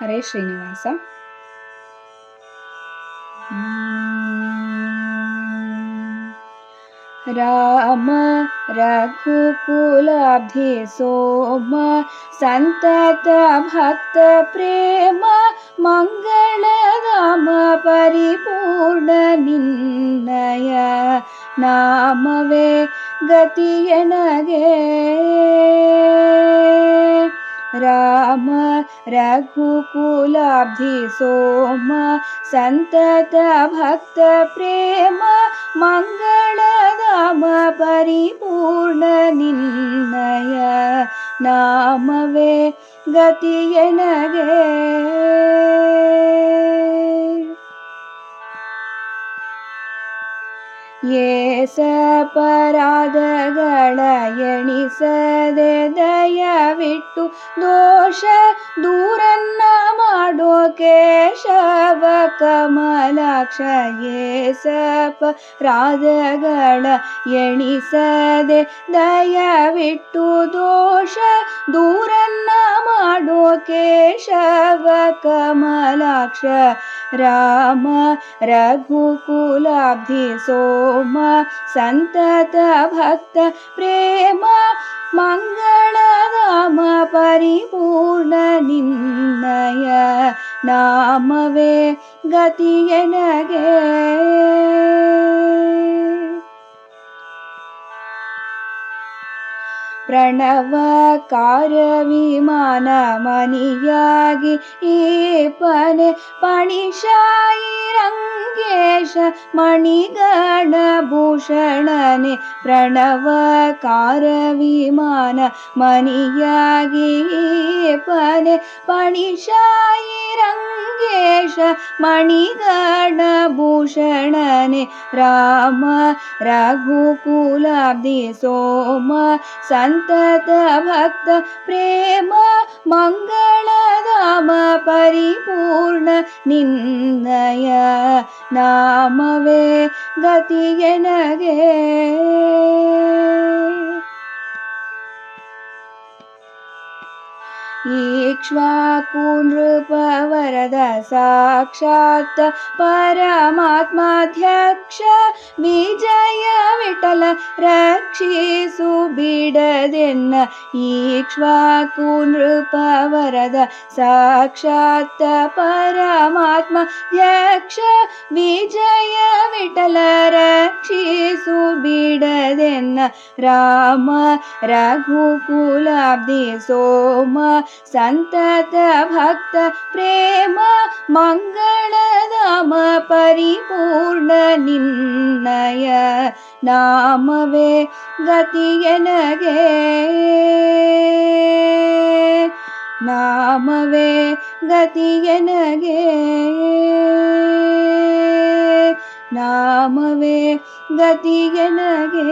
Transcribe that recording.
ಹರೇ ಶ್ರೀನಿವಾಸ ರಾಮ ರಘುಕುಲಾಬ್ಧಿ ಸೋಮ ಸಂತತ ಭಕ್ತ ಪ್ರೇಮ ಮಂಗಳಧಾಮ ಪರಿಪೂರ್ಣ ನಿನ್ನಯ ನಾಮವೇ राम रघुकुलाब्धि सोम सन्तत भक्त प्रेम मङ्गल परिपूर्ण निर्णय नाम वे गतियनगे ನಾಮವೇ ಗತಿಯನಗೆ ಏಸ ಪರಾಧಗಳ ಎಣಿಸದೆ ದಯವಿಟ್ಟು ದೋಷ ದೂರನ್ನ ಮಾಡೋ ಕೇಶವ ಕಮಲಾಕ್ಷ ಏಸ ಪರಾಧಗಳ ಎಣಿಸದೆ ದಯವಿಟ್ಟು ದೋಷ ದೂರನ್ನ लोकेशव कमलाक्ष राम रघुकुलाब्धि सोम सन्तत भक्त प्रेम मङ्गल परिपूर्ण निन्नय नाम वे गतियनगे। പ്രണവകാരവിമാനമനിയാകി ഈ പന പണിഷായി രംഗേശ മണിഗണഭൂഷണനെ പ്രണവകാരവിമാന മണിയാകി പണിഷായി രംഗേശ മണിഗണഭൂഷണനെ രാമ രഘുകുലാബ്ദി സോമ സൻ ತದ ಭಕ್ತ ಪ್ರೇಮ ಮಂಗಳಧಾಮ ಪರಿಪೂರ್ಣ ನಿನ್ನಯ ನಾಮವೇ ಗತಿಗೆ ನಗೆ. ईक्ष्वाकुनृपवरद साक्षात् परमात्माध्यक्ष विजय विठल राक्षीसु बीडदे ईक्ष्वाकुनृपवरद साक्षात् परमात्माध्यक्ष विजय विठल राक्षीसु बीडदे राम रघुकुलाब्धि सोम ಸಂತತ ಭಕ್ತ ಪ್ರೇಮ ಮಂಗಳಧಾಮ ಪರಿಪೂರ್ಣ ನಿನ್ನಯ ನಾಮವೇ ಗತಿಯನಗೆ ನಾಮವೇ ಗತಿಯನಗೆ ನಾಮವೇ ಗತಿಯನಗೆ